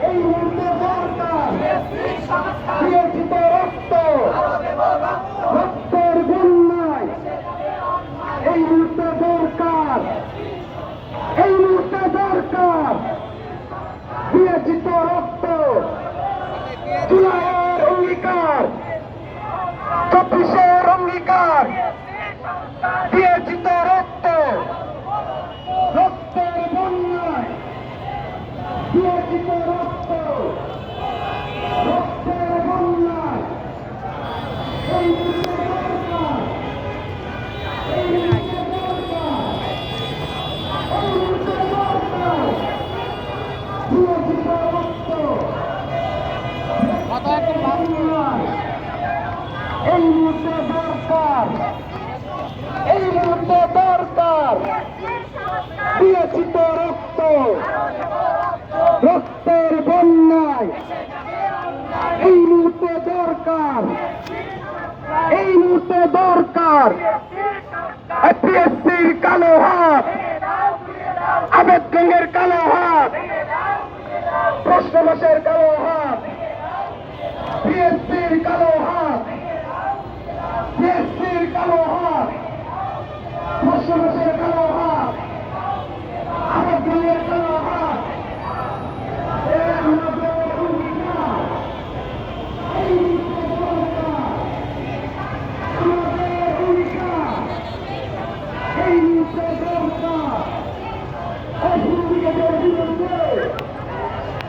এই মুহূর্তে দরকার দিয়েছি তো রক্ত রক্তের বন্যায় এই মুহূর্তে দরকার এই মুহূর্তে দরকার দিয়েছি তো রক্ত জুলাইয়ের অঙ্গীকার চব্বিশের অঙ্গীকার এই মুহূর্তে দরকার এই মুহূর্তে দরকার এই মুহূর্তে দরকার দিয়েছি তো রক্ত অন্যায় এই মুহূর্তে দরকার। এই মুহূর্তে দরকার। এপিএসসির কালো হাত আবেদগঞ্জের কালো হাত প্রশ্নবাসের কালো হাত।